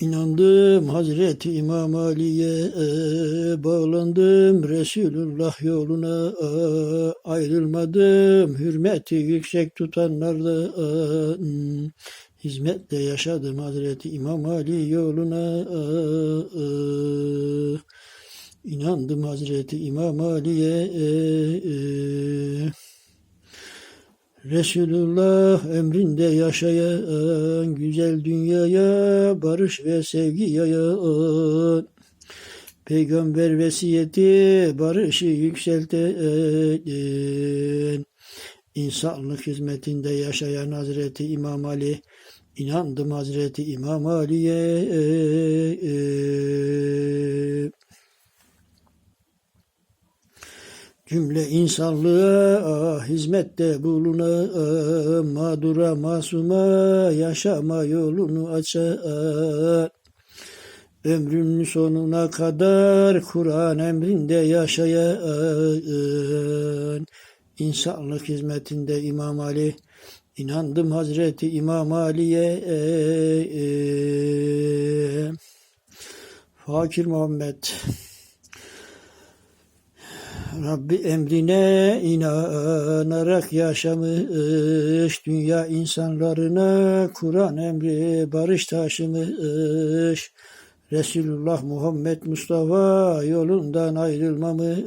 İnandım Hazreti İmam Ali'ye, bağlandım Resulullah yoluna, ayrılmadım hürmeti yüksek tutanlardan. Hizmetle yaşadım Hazreti İmam Ali yoluna, inandım Hazreti İmam Ali'ye. Resulullah emrinde yaşayan, güzel dünyaya barış ve sevgi yayan. Peygamber vesiyeti barışı yükselten. İnsanlık hizmetinde yaşayan Hazreti İmam Ali, inandım Hazreti İmam Ali'ye. Cümle insanlığa hizmette bulunan, mağdura masuma yaşama yolunu açan, ömrünün sonuna kadar Kur'an emrinde yaşayan, insanlık hizmetinde İmam Ali, inandım Hazreti İmam Ali'ye. Fakir Muhammed Rabbi emrine inanarak yaşamış, dünya insanlarına Kur'an emri barış taşımış. Resulullah Muhammed Mustafa yolundan ayrılmamış.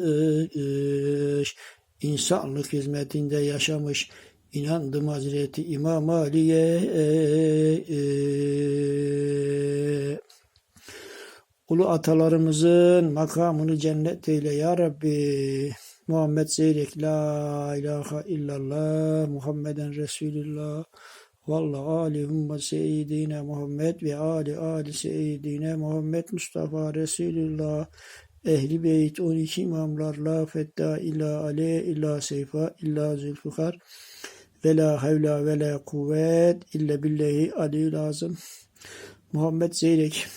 İnsanlık hizmetinde yaşamış. İnandım Hazreti İmam Ali'ye. Ulu atalarımızın makamını cennet eyle ya Rabbi. Muhammed Zeyrek la ilahe illallah Muhammeden Resulullah Valla alihumma seyyidine Muhammed ve ali ali seyyidine Muhammed Mustafa Resulullah Ehli Beyt 12 imamlarla fetta illa ale illa seyfa illa zülfikar ve la havla ve la kuvvet illa billahi ali lazım. Muhammed Zeyrek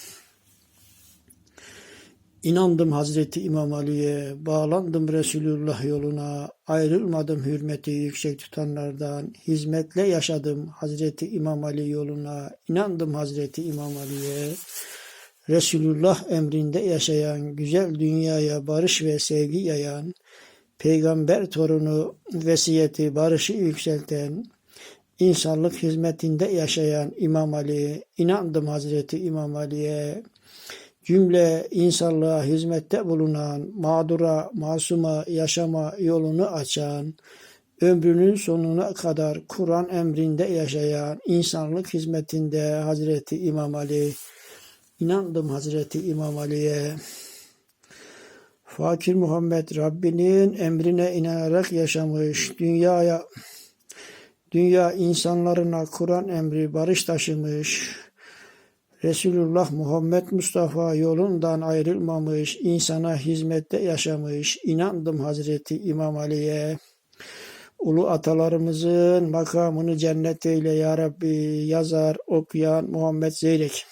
İnandım Hazreti İmam Ali'ye, bağlandım Resulullah yoluna, ayrılmadım hürmeti yüksek tutanlardan, hizmetle yaşadım Hazreti İmam Ali yoluna, inandım Hazreti İmam Ali'ye. Resulullah emrinde yaşayan, güzel dünyaya barış ve sevgi yayan, peygamber torunu vesiyeti barışı yükselten, insanlık hizmetinde yaşayan İmam Ali, inandım Hazreti İmam Ali'ye cümle insanlığa hizmette bulunan, mağdura, masuma yaşama yolunu açan, ömrünün sonuna kadar Kur'an emrinde yaşayan, insanlık hizmetinde Hazreti İmam Ali, inandım Hazreti İmam Ali'ye. Fakir Muhammed Rabbinin emrine inanarak yaşamış, dünyaya, dünya insanlarına Kur'an emri barış taşımış, Resulullah Muhammed Mustafa yolundan ayrılmamış, insana hizmette yaşamış, inandım Hazreti İmam Ali'ye. Ulu atalarımızın makamını cennet eyle ya Rabbi, yazar, okuyan Muhammed Zeyrek.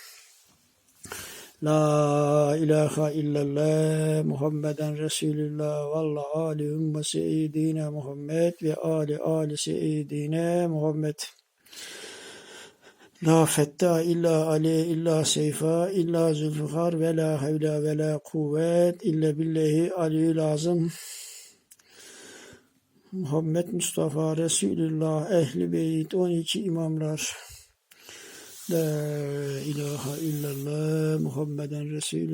La ilahe illallah Muhammeden Resulullah valla ali ümme seyyidine Muhammed ve ali ali seyyidine Muhammed. La fetta illa ale illa seyfa illa zülfikar ve la havla ve la kuvvet illa billahi aliyyil lazım. Muhammed Mustafa Resulullah Ehli Beyt 12 imamlar. La ilahe illallah Muhammeden Resulullah.